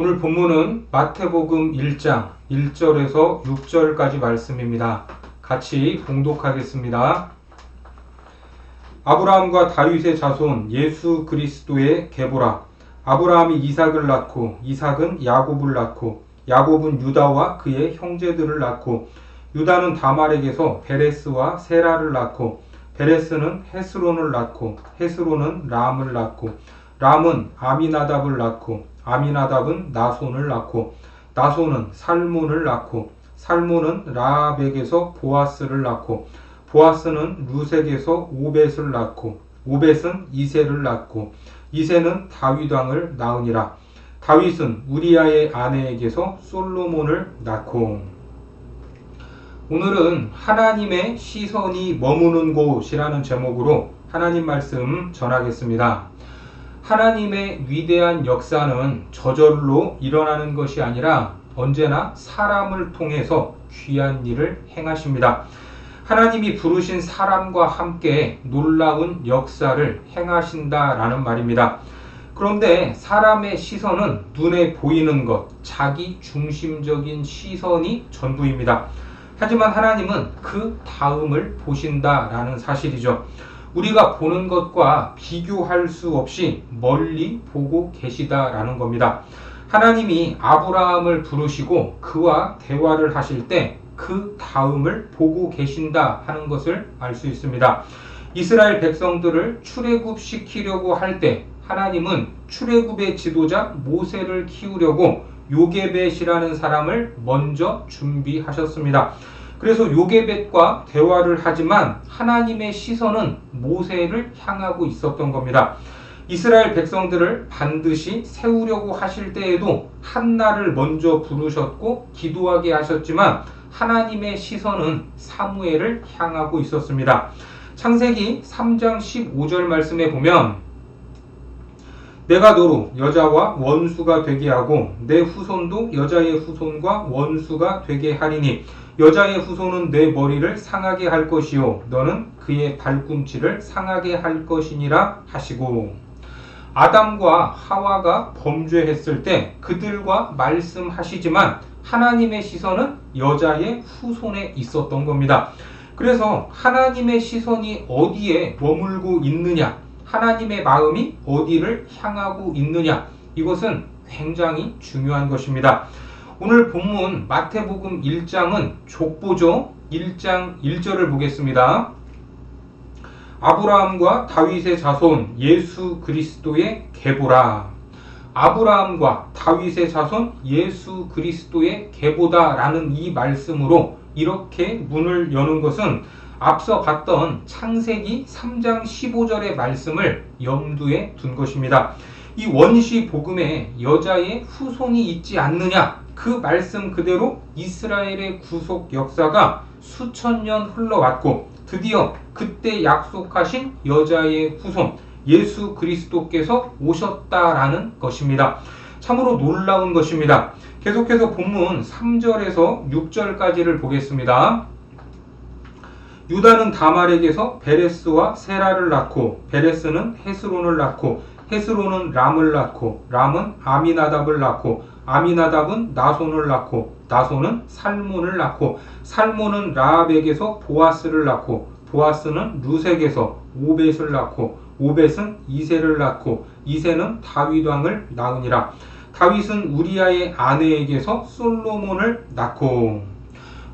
오늘 본문은 마태복음 1장 1절에서 6절까지 말씀입니다. 같이 봉독하겠습니다. 아브라함과 다윗의 자손 예수 그리스도의 계보라. 아브라함이 이삭을 낳고 이삭은 야곱을 낳고 야곱은 유다와 그의 형제들을 낳고 유다는 다말에게서 베레스와 세라를 낳고 베레스는 헤스론을 낳고 헤스론은 람을 낳고 람은 아미나답을 낳고 아미나답은 나손을 낳고 나손은 살몬을 낳고 살몬은 라합에게서 보아스를 낳고 보아스는 루색에서 오벳을 낳고 오벳은 이세를 낳고 이세는 다윗 왕을 낳으니라 다윗은 우리아의 아내에게서 솔로몬을 낳고 오늘은 하나님의 시선이 머무는 곳이라는 제목으로 하나님 말씀 전하겠습니다. 하나님의 위대한 역사는 저절로 일어나는 것이 아니라 언제나 사람을 통해서 귀한 일을 행하십니다. 하나님이 부르신 사람과 함께 놀라운 역사를 행하신다라는 말입니다. 그런데 사람의 시선은 눈에 보이는 것, 자기 중심적인 시선이 전부입니다. 하지만 하나님은 그 다음을 보신다라는 사실이죠. 우리가 보는 것과 비교할 수 없이 멀리 보고 계시다라는 겁니다. 하나님이 아브라함을 부르시고 그와 대화를 하실 때 그 다음을 보고 계신다 하는 것을 알 수 있습니다. 이스라엘 백성들을 출애굽시키려고 할 때 하나님은 출애굽의 지도자 모세를 키우려고 요게벳이라는 사람을 먼저 준비하셨습니다. 그래서 요게벳과 대화를 하지만 하나님의 시선은 모세를 향하고 있었던 겁니다. 이스라엘 백성들을 반드시 세우려고 하실 때에도 한나를 먼저 부르셨고 기도하게 하셨지만 하나님의 시선은 사무엘을 향하고 있었습니다. 창세기 3장 15절 말씀에 보면 내가 너로 여자와 원수가 되게 하고 내 후손도 여자의 후손과 원수가 되게 하리니 여자의 후손은 내 머리를 상하게 할 것이요 너는 그의 발꿈치를 상하게 할 것이니라 하시고 아담과 하와가 범죄했을 때 그들과 말씀하시지만 하나님의 시선은 여자의 후손에 있었던 겁니다. 그래서 하나님의 시선이 어디에 머물고 있느냐, 하나님의 마음이 어디를 향하고 있느냐, 이것은 굉장히 중요한 것입니다. 오늘 본문 마태복음 1장은 족보죠. 1장 1절을 보겠습니다. 아브라함과 다윗의 자손 예수 그리스도의 계보라. 아브라함과 다윗의 자손 예수 그리스도의 계보다라는 이 말씀으로 이렇게 문을 여는 것은 앞서 봤던 창세기 3장 15절의 말씀을 염두에 둔 것입니다. 이 원시 복음에 여자의 후손이 있지 않느냐 그 말씀 그대로 이스라엘의 구속 역사가 수천 년 흘러왔고 드디어 그때 약속하신 여자의 후손 예수 그리스도께서 오셨다라는 것입니다. 참으로 놀라운 것입니다. 계속해서 본문 3절에서 6절까지를 보겠습니다. 유다는 다말에게서 베레스와 세라를 낳고 베레스는 헤스론을 낳고 헤스론은 람을 낳고 람은 아미나답을 낳고 아미나답은 나손을 낳고 나손은 살몬을 낳고 살몬은 라합에게서 보아스를 낳고 보아스는 루색에서 오벳을 낳고 오벳은 이세를 낳고 이세는 다윗 왕을 낳으니라. 다윗은 우리아의 아내에게서 솔로몬을 낳고.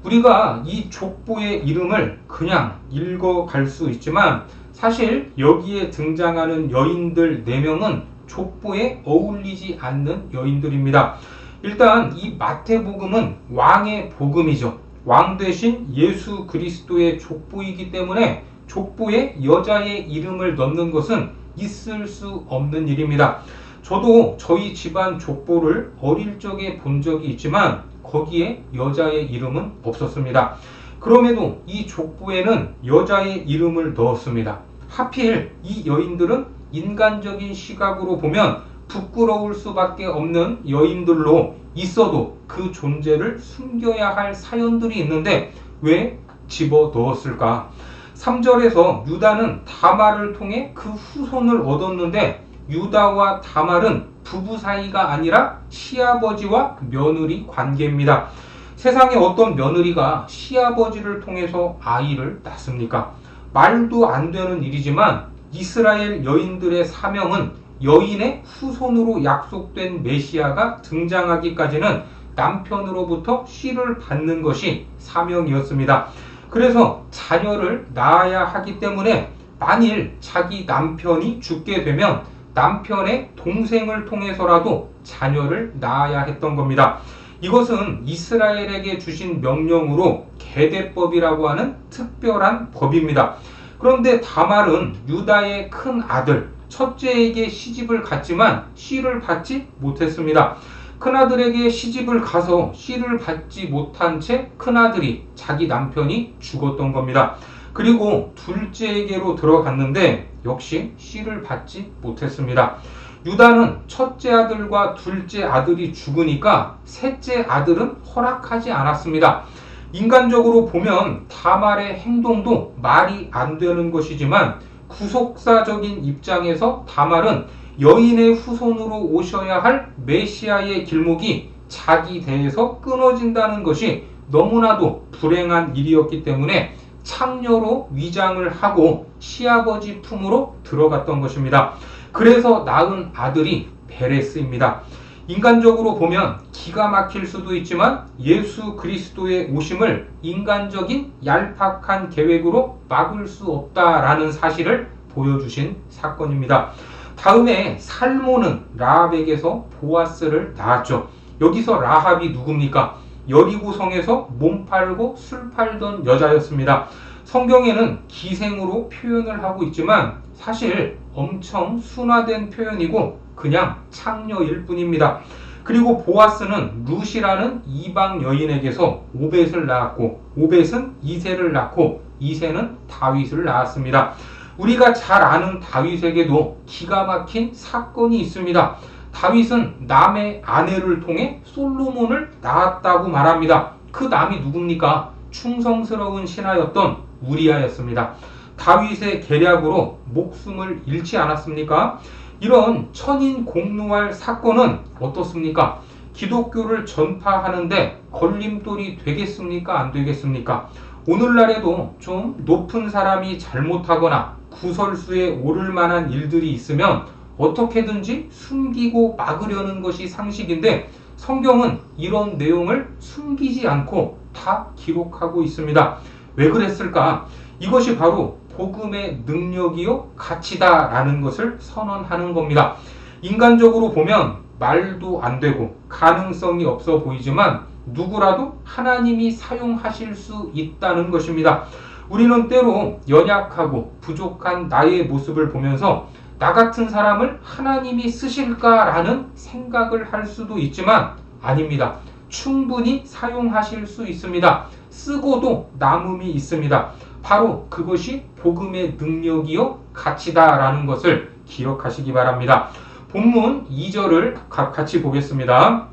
우리가 이 족보의 이름을 그냥 읽어갈 수 있지만 사실 여기에 등장하는 여인들 4명은 족보에 어울리지 않는 여인들입니다. 일단 이 마태복음은 왕의 복음이죠. 왕 대신 예수 그리스도의 족보이기 때문에 족보에 여자의 이름을 넣는 것은 있을 수 없는 일입니다. 저도 저희 집안 족보를 어릴 적에 본 적이 있지만 거기에 여자의 이름은 없었습니다. 그럼에도 이 족보에는 여자의 이름을 넣었습니다. 하필 이 여인들은 인간적인 시각으로 보면 부끄러울 수밖에 없는 여인들로 있어도 그 존재를 숨겨야 할 사연들이 있는데 왜 집어 넣었을까? 3절에서 유다는 다말을 통해 그 후손을 얻었는데 유다와 다말은 부부 사이가 아니라 시아버지와 며느리 관계입니다. 세상에 어떤 며느리가 시아버지를 통해서 아이를 낳습니까? 말도 안 되는 일이지만 이스라엘 여인들의 사명은 여인의 후손으로 약속된 메시아가 등장하기까지는 남편으로부터 씨를 받는 것이 사명이었습니다. 그래서 자녀를 낳아야 하기 때문에 만일 자기 남편이 죽게 되면 남편의 동생을 통해서라도 자녀를 낳아야 했던 겁니다. 이것은 이스라엘에게 주신 명령으로 계대법이라고 하는 특별한 법입니다. 그런데 다말은 유다의 큰 아들 첫째에게 시집을 갔지만 씨를 받지 못했습니다. 큰아들에게 시집을 가서 씨를 받지 못한 채 큰아들이 자기 남편이 죽었던 겁니다. 그리고 둘째에게로 들어갔는데 역시 씨를 받지 못했습니다. 유다는 첫째 아들과 둘째 아들이 죽으니까 셋째 아들은 허락하지 않았습니다. 인간적으로 보면 다말의 행동도 말이 안 되는 것이지만 구속사적인 입장에서 다말은 여인의 후손으로 오셔야 할 메시아의 길목이 자기 대에서 끊어진다는 것이 너무나도 불행한 일이었기 때문에 창녀로 위장을 하고 시아버지 품으로 들어갔던 것입니다. 그래서 낳은 아들이 베레스입니다. 인간적으로 보면 기가 막힐 수도 있지만 예수 그리스도의 오심을 인간적인 얄팍한 계획으로 막을 수 없다라는 사실을 보여주신 사건입니다. 다음에 살모는 라합에게서 보아스를 낳았죠. 여기서 라합이 누굽니까? 여리고성에서 몸 팔고 술 팔던 여자였습니다. 성경에는 기생으로 표현을 하고 있지만 사실 엄청 순화된 표현이고 그냥 창녀일 뿐입니다. 그리고 보아스는 룻이라는 이방 여인에게서 오벳을 낳았고 오벳은 이세를 낳고 이세는 다윗을 낳았습니다. 우리가 잘 아는 다윗에게도 기가 막힌 사건이 있습니다. 다윗은 남의 아내를 통해 솔로몬을 낳았다고 말합니다. 그 남이 누굽니까? 충성스러운 신하였던 우리아였습니다. 다윗의 계략으로 목숨을 잃지 않았습니까? 이런 천인 공노할 사건은 어떻습니까? 기독교를 전파하는데 걸림돌이 되겠습니까? 안 되겠습니까? 오늘날에도 좀 높은 사람이 잘못하거나 구설수에 오를 만한 일들이 있으면 어떻게든지 숨기고 막으려는 것이 상식인데 성경은 이런 내용을 숨기지 않고 다 기록하고 있습니다. 왜 그랬을까? 이것이 바로 복음의 능력이요 가치다라는 것을 선언하는 겁니다. 인간적으로 보면 말도 안 되고 가능성이 없어 보이지만 누구라도 하나님이 사용하실 수 있다는 것입니다. 우리는 때로 연약하고 부족한 나의 모습을 보면서 나 같은 사람을 하나님이 쓰실까라는 생각을 할 수도 있지만 아닙니다. 충분히 사용하실 수 있습니다. 쓰고도 남음이 있습니다. 바로 그것이 복음의 능력이요 가치다라는 것을 기억하시기 바랍니다. 본문 2절을 같이 보겠습니다.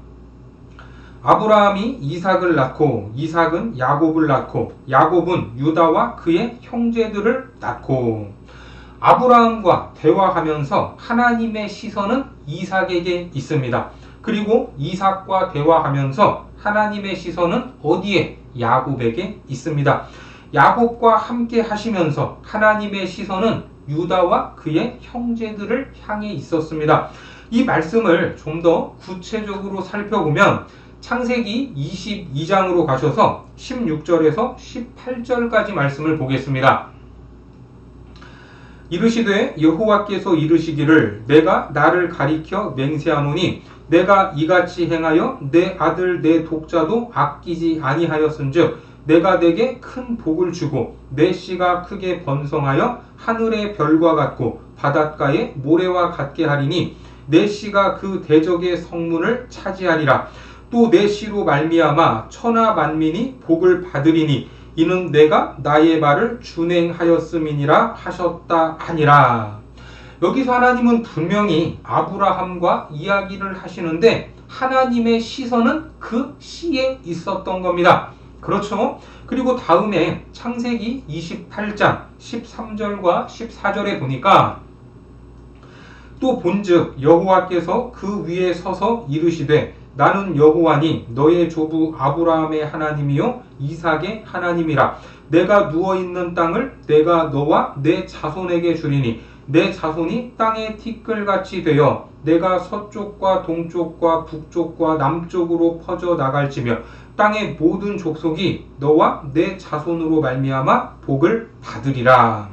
아브라함이 이삭을 낳고 이삭은 야곱을 낳고 야곱은 유다와 그의 형제들을 낳고 아브라함과 대화하면서 하나님의 시선은 이삭에게 있습니다. 그리고 이삭과 대화하면서 하나님의 시선은 어디에 야곱에게 있습니다. 야곱과 함께 하시면서 하나님의 시선은 유다와 그의 형제들을 향해 있었습니다. 이 말씀을 좀 더 구체적으로 살펴보면 창세기 22장으로 가셔서 16절에서 18절까지 말씀을 보겠습니다. 이르시되 여호와께서 이르시기를 내가 나를 가리켜 맹세하노니 내가 이같이 행하여 내 아들 내 독자도 아끼지 아니하였은즉 내가 내게 큰 복을 주고 내 씨가 크게 번성하여 하늘의 별과 같고 바닷가의 모래와 같게 하리니 내 씨가 그 대적의 성문을 차지하리라. 또 내 씨로 말미암아 천하 만민이 복을 받으리니 이는 내가 나의 말을 준행하였음이니라 하셨다 하니라. 여기서 하나님은 분명히 아브라함과 이야기를 하시는데 하나님의 시선은 그 씨에 있었던 겁니다. 그렇죠? 그리고 다음에 창세기 28장 13절과 14절에 보니까 또 본즉 여호와께서 그 위에 서서 이르시되 나는 여호와니 너의 조부 아브라함의 하나님이요 이삭의 하나님이라 내가 누워 있는 땅을 내가 너와 내 자손에게 주리니 내 자손이 땅의 티끌같이 되어 내가 서쪽과 동쪽과 북쪽과 남쪽으로 퍼져 나갈지며 땅의 모든 족속이 너와 내 자손으로 말미암아 복을 받으리라.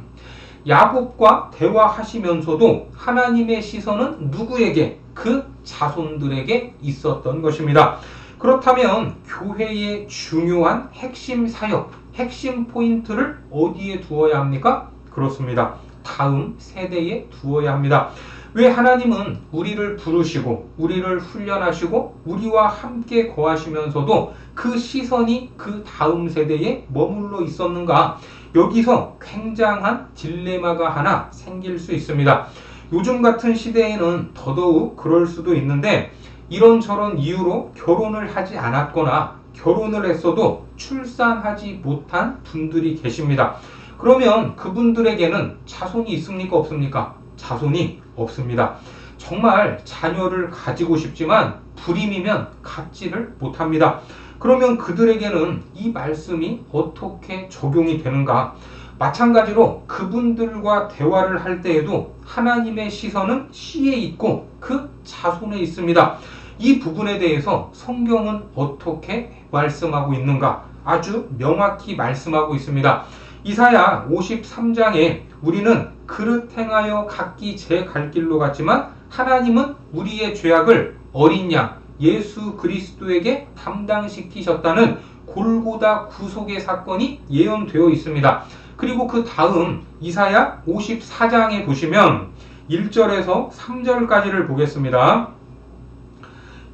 야곱과 대화하시면서도 하나님의 시선은 누구에게 그 자손들에게 있었던 것입니다. 그렇다면 교회의 중요한 핵심 사역, 핵심 포인트를 어디에 두어야 합니까? 그렇습니다. 다음 세대에 두어야 합니다. 왜 하나님은 우리를 부르시고 우리를 훈련하시고 우리와 함께 거하시면서도 그 시선이 그 다음 세대에 머물러 있었는가? 여기서 굉장한 딜레마가 하나 생길 수 있습니다. 요즘 같은 시대에는 더더욱 그럴 수도 있는데 이런저런 이유로 결혼을 하지 않았거나 결혼을 했어도 출산하지 못한 분들이 계십니다. 그러면 그분들에게는 자손이 있습니까? 없습니까? 자손이 없습니다. 정말 자녀를 가지고 싶지만 불임이면 갖지를 못합니다. 그러면 그들에게는 이 말씀이 어떻게 적용이 되는가? 마찬가지로 그분들과 대화를 할 때에도 하나님의 시선은 시에 있고 그 자손에 있습니다. 이 부분에 대해서 성경은 어떻게 말씀하고 있는가? 아주 명확히 말씀하고 있습니다. 이사야 53장에 우리는 그릇 행하여 각기 제 갈 길로 갔지만 하나님은 우리의 죄악을 어린 양 예수 그리스도에게 담당시키셨다는 골고다 구속의 사건이 예언되어 있습니다. 그리고 그 다음 이사야 54장에 보시면 1절에서 3절까지를 보겠습니다.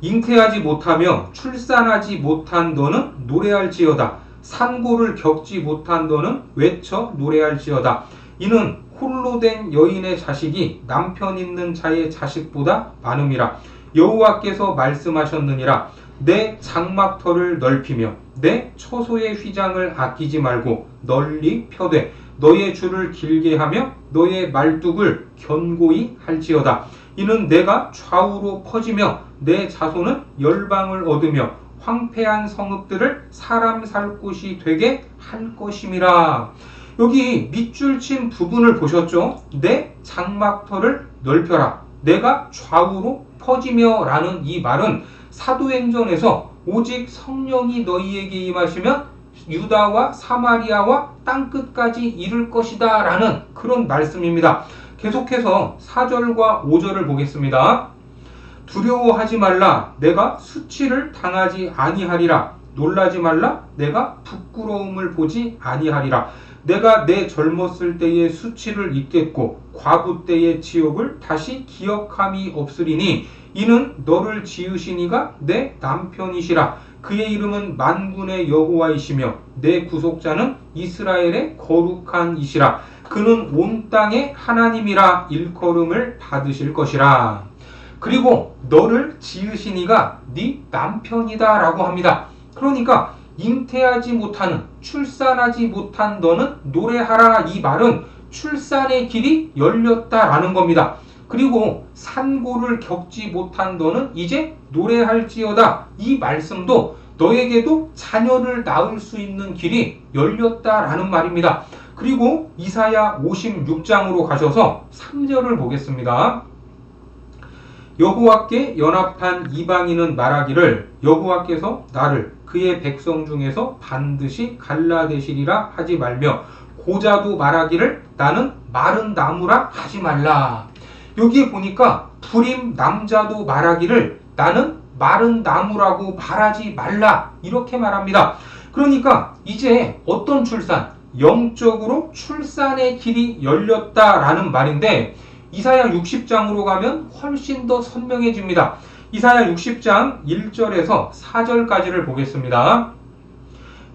잉태하지 못하며 출산하지 못한 너는 노래할지어다. 산고를 겪지 못한 너는 외쳐 노래할지어다. 이는 홀로 된 여인의 자식이 남편 있는 자의 자식보다 많음이라. 여호와께서 말씀하셨느니라. 내 장막터를 넓히며 내 처소의 휘장을 아끼지 말고 널리 펴되 너의 줄을 길게 하며 너의 말뚝을 견고히 할지어다. 이는 내가 좌우로 퍼지며 내 자손은 열방을 얻으며 황폐한 성읍들을 사람 살 곳이 되게 할 것임이라. 여기 밑줄 친 부분을 보셨죠? 내 장막터를 넓혀라. 내가 좌우로 퍼지며 라는 이 말은 사도행전에서 오직 성령이 너희에게 임하시면 유다와 사마리아와 땅끝까지 이를 것이다 라는 그런 말씀입니다. 계속해서 4절과 5절을 보겠습니다. 두려워하지 말라 내가 수치를 당하지 아니하리라 놀라지 말라 내가 부끄러움을 보지 아니하리라 내가 내 젊었을 때의 수치를 잊겠고 과부 때의 지옥을 다시 기억함이 없으리니 이는 너를 지으시니가 내 남편이시라 그의 이름은 만군의 여호와이시며 내 구속자는 이스라엘의 거룩한 이시라 그는 온 땅의 하나님이라 일컬음을 받으실 것이라 그리고 너를 지으시니가 네 남편이다라고 합니다. 그러니까 잉태하지 못하는 출산하지 못한 너는 노래하라 이 말은 출산의 길이 열렸다라는 겁니다. 그리고 산고를 겪지 못한 너는 이제 노래할지어다 이 말씀도 너에게도 자녀를 낳을 수 있는 길이 열렸다라는 말입니다. 그리고 이사야 56장으로 가셔서 3절을 보겠습니다. 여호와께 연합한 이방인은 말하기를 여호와께서 나를 그의 백성 중에서 반드시 갈라내시리라 하지 말며 고자도 말하기를 나는 마른 나무라 하지 말라. 여기에 보니까 불임 남자도 말하기를 나는 마른 나무라고 말하지 말라. 이렇게 말합니다. 그러니까 이제 어떤 출산? 영적으로 출산의 길이 열렸다라는 말인데 이사야 60장으로 가면 훨씬 더 선명해집니다. 이사야 60장 1절에서 4절까지를 보겠습니다.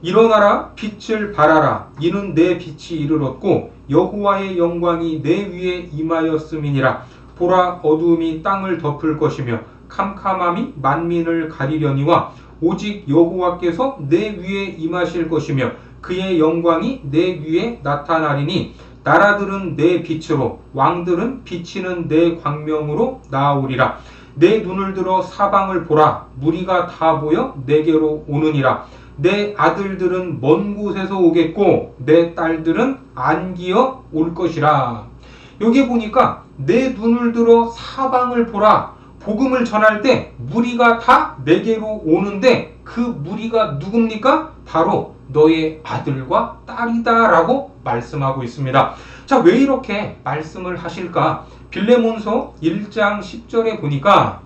일어나라 빛을 발하라 이는 내 빛이 이르렀고 여호와의 영광이 내 위에 임하였음이니라. 보라 어두움이 땅을 덮을 것이며 캄캄함이 만민을 가리려니와 오직 여호와께서 내 위에 임하실 것이며 그의 영광이 내 위에 나타나리니 나라들은 내 빛으로 왕들은 비치는 내 광명으로 나아오리라. 내 눈을 들어 사방을 보라. 무리가 다 모여 내게로 오느니라 내 아들들은 먼 곳에서 오겠고 내 딸들은 안기어 올 것이라 여기 보니까 내 눈을 들어 사방을 보라 복음을 전할 때 무리가 다 내게로 오는데 그 무리가 누굽니까? 바로 너의 아들과 딸이다라고 말씀하고 있습니다. 자, 왜 이렇게 말씀을 하실까? 빌레몬서 1장 10절에 보니까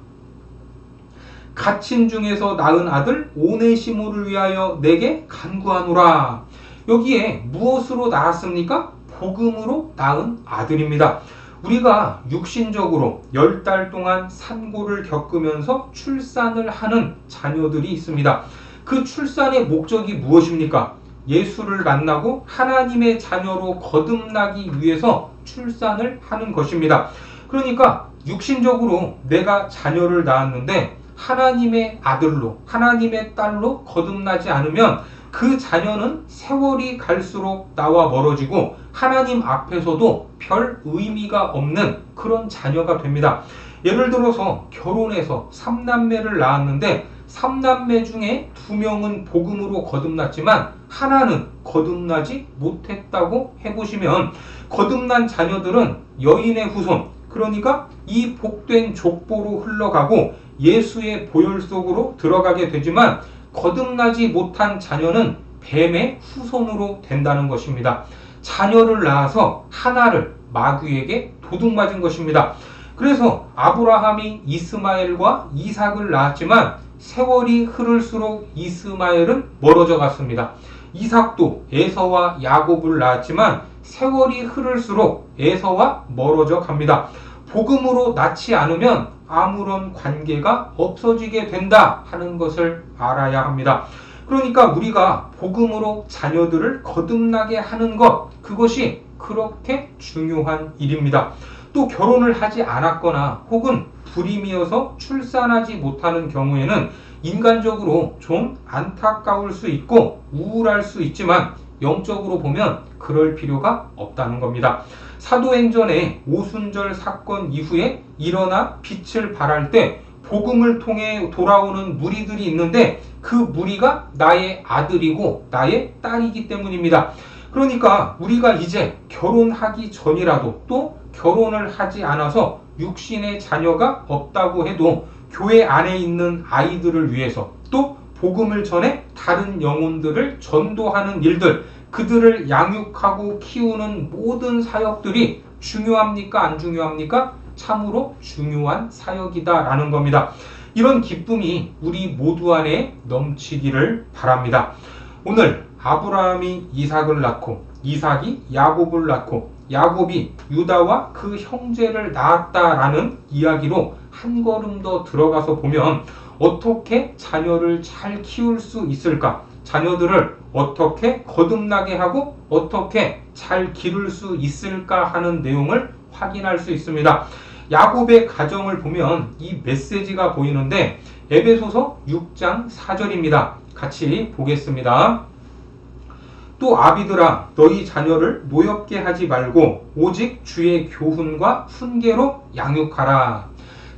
갇힌 중에서 낳은 아들 오네시모를 위하여 내게 간구하노라. 여기에 무엇으로 낳았습니까? 복음으로 낳은 아들입니다. 우리가 육신적으로 열달 동안 산고를 겪으면서 출산을 하는 자녀들이 있습니다. 그 출산의 목적이 무엇입니까? 예수를 만나고 하나님의 자녀로 거듭나기 위해서 출산을 하는 것입니다. 그러니까 육신적으로 내가 자녀를 낳았는데 하나님의 아들로, 하나님의 딸로 거듭나지 않으면 그 자녀는 세월이 갈수록 나와 멀어지고 하나님 앞에서도 별 의미가 없는 그런 자녀가 됩니다. 예를 들어서 결혼해서 3남매를 낳았는데 3남매 중에 두 명은 복음으로 거듭났지만 하나는 거듭나지 못했다고 해보시면 거듭난 자녀들은 여인의 후손, 그러니까 이 복된 족보로 흘러가고 예수의 보혈 속으로 들어가게 되지만 거듭나지 못한 자녀는 뱀의 후손으로 된다는 것입니다. 자녀를 낳아서 하나를 마귀에게 도둑맞은 것입니다. 그래서 아브라함이 이스마엘과 이삭을 낳았지만 세월이 흐를수록 이스마엘은 멀어져 갔습니다. 이삭도 에서와 야곱을 낳았지만 세월이 흐를수록 에서와 멀어져 갑니다. 복음으로 낳지 않으면 아무런 관계가 없어지게 된다 하는 것을 알아야 합니다. 그러니까 우리가 복음으로 자녀들을 거듭나게 하는 것, 그것이 그렇게 중요한 일입니다. 또 결혼을 하지 않았거나 혹은 불임이어서 출산하지 못하는 경우에는 인간적으로 좀 안타까울 수 있고 우울할 수 있지만 영적으로 보면 그럴 필요가 없다는 겁니다. 사도행전의 오순절 사건 이후에 일어나 빛을 발할 때 복음을 통해 돌아오는 무리들이 있는데 그 무리가 나의 아들이고 나의 딸이기 때문입니다. 그러니까 우리가 이제 결혼하기 전이라도 또 결혼을 하지 않아서 육신의 자녀가 없다고 해도 교회 안에 있는 아이들을 위해서 또 복음을 전해 다른 영혼들을 전도하는 일들, 그들을 양육하고 키우는 모든 사역들이 중요합니까? 안 중요합니까? 참으로 중요한 사역이다라는 겁니다. 이런 기쁨이 우리 모두 안에 넘치기를 바랍니다. 오늘 아브라함이 이삭을 낳고 이삭이 야곱을 낳고 야곱이 유다와 그 형제를 낳았다라는 이야기로 한 걸음 더 들어가서 보면 어떻게 자녀를 잘 키울 수 있을까? 자녀들을 어떻게 거듭나게 하고 어떻게 잘 기를 수 있을까 하는 내용을 확인할 수 있습니다. 야곱의 가정을 보면 이 메시지가 보이는데 에베소서 6장 4절입니다. 같이 보겠습니다. 또 아비들아 너희 자녀를 노엽게 하지 말고 오직 주의 교훈과 훈계로 양육하라.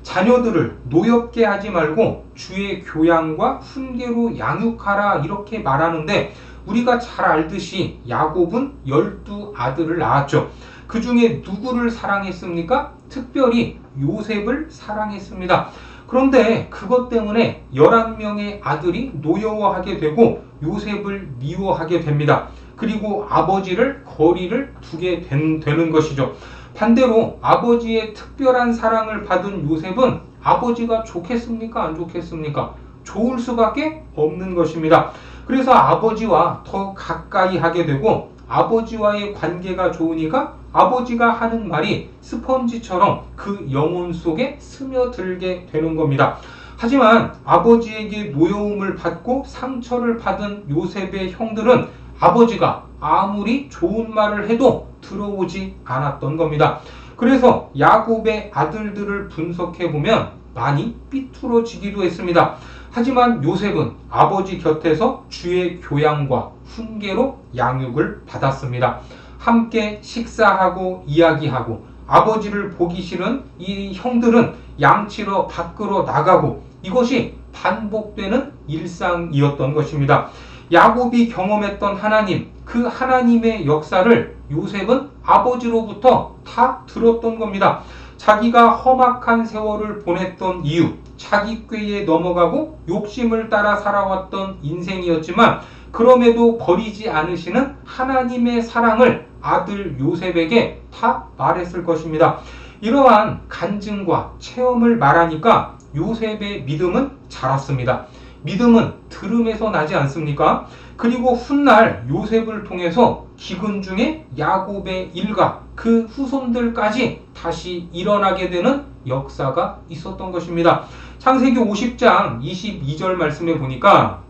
자녀들을 노엽게 하지 말고 주의 교양과 훈계로 양육하라 이렇게 말하는데 우리가 잘 알듯이 야곱은 열두 아들을 낳았죠. 그 중에 누구를 사랑했습니까? 특별히 요셉을 사랑했습니다. 그런데 그것 때문에 11명의 아들이 노여워하게 되고 요셉을 미워하게 됩니다. 그리고 아버지를 거리를 두게 된, 되는 것이죠. 반대로 아버지의 특별한 사랑을 받은 요셉은 아버지가 좋겠습니까? 안 좋겠습니까? 좋을 수밖에 없는 것입니다. 그래서 아버지와 더 가까이 하게 되고 아버지와의 관계가 좋으니까 아버지가 하는 말이 스펀지처럼 그 영혼 속에 스며들게 되는 겁니다. 하지만 아버지에게 노여움을 받고 상처를 받은 요셉의 형들은 아버지가 아무리 좋은 말을 해도 들어오지 않았던 겁니다. 그래서 야곱의 아들들을 분석해 보면 많이 삐뚤어지기도 했습니다. 하지만 요셉은 아버지 곁에서 주의 교양과 훈계로 양육을 받았습니다. 함께 식사하고 이야기하고 아버지를 보기 싫은 이 형들은 양치러 밖으로 나가고 이것이 반복되는 일상이었던 것입니다. 야곱이 경험했던 하나님, 그 하나님의 역사를 요셉은 아버지로부터 다 들었던 겁니다. 자기가 험악한 세월을 보냈던 이유, 자기 꾀에 넘어가고 욕심을 따라 살아왔던 인생이었지만 그럼에도 버리지 않으시는 하나님의 사랑을 아들 요셉에게 다 말했을 것입니다. 이러한 간증과 체험을 말하니까 요셉의 믿음은 자랐습니다. 믿음은 들음에서 나지 않습니까? 그리고 훗날 요셉을 통해서 기근 중에 야곱의 일가 그 후손들까지 다시 일어나게 되는 역사가 있었던 것입니다. 창세기 50장 22절 말씀에 보니까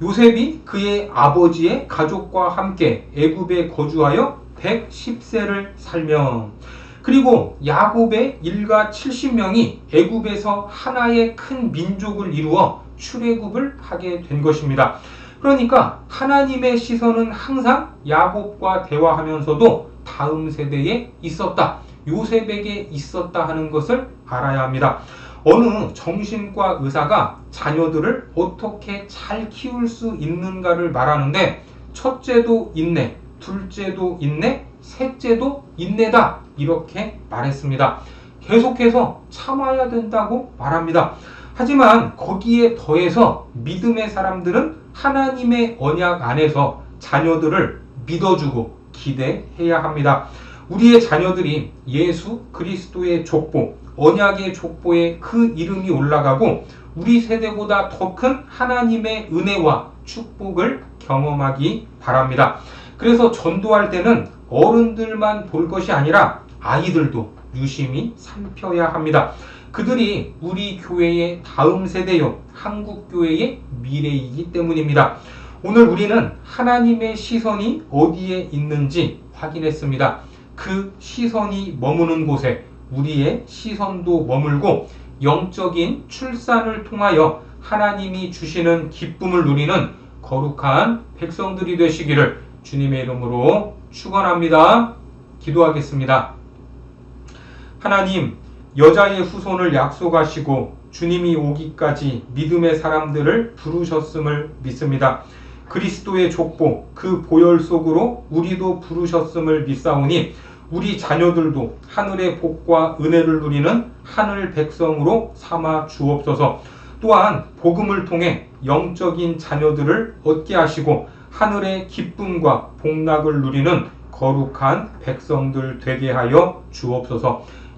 요셉이 그의 아버지의 가족과 함께 애굽에 거주하여 110세를 살며 그리고 야곱의 일가 70명이 애굽에서 하나의 큰 민족을 이루어 출애굽을 하게 된 것입니다. 그러니까 하나님의 시선은 항상 야곱과 대화하면서도 다음 세대에 있었다. 요셉에게 있었다 하는 것을 알아야 합니다. 어느 정신과 의사가 자녀들을 어떻게 잘 키울 수 있는가를 말하는데 첫째도 인내, 둘째도 인내, 셋째도 인내다. 이렇게 말했습니다. 계속해서 참아야 된다고 말합니다. 하지만 거기에 더해서 믿음의 사람들은 하나님의 언약 안에서 자녀들을 믿어주고 기대해야 합니다. 우리의 자녀들이 예수 그리스도의 족보, 언약의 족보에 그 이름이 올라가고 우리 세대보다 더 큰 하나님의 은혜와 축복을 경험하기 바랍니다. 그래서 전도할 때는 어른들만 볼 것이 아니라 아이들도 유심히 살펴야 합니다. 그들이 우리 교회의 다음 세대요, 한국 교회의 미래이기 때문입니다. 오늘 우리는 하나님의 시선이 어디에 있는지 확인했습니다. 그 시선이 머무는 곳에 우리의 시선도 머물고 영적인 출산을 통하여 하나님이 주시는 기쁨을 누리는 거룩한 백성들이 되시기를 주님의 이름으로 축원합니다. 기도하겠습니다. 하나님, 여자의 후손을 약속하시고 주님이 오기까지 믿음의 사람들을 부르셨음을 믿습니다. 그리스도의 족보, 그 보혈 속으로 우리도 부르셨음을 믿사오니 우리 자녀들도 하늘의 복과 은혜를 누리는 하늘 백성으로 삼아 주옵소서. 또한 복음을 통해 영적인 자녀들을 얻게 하시고 하늘의 기쁨과 복락을 누리는 거룩한 백성들 되게 하여 주옵소서.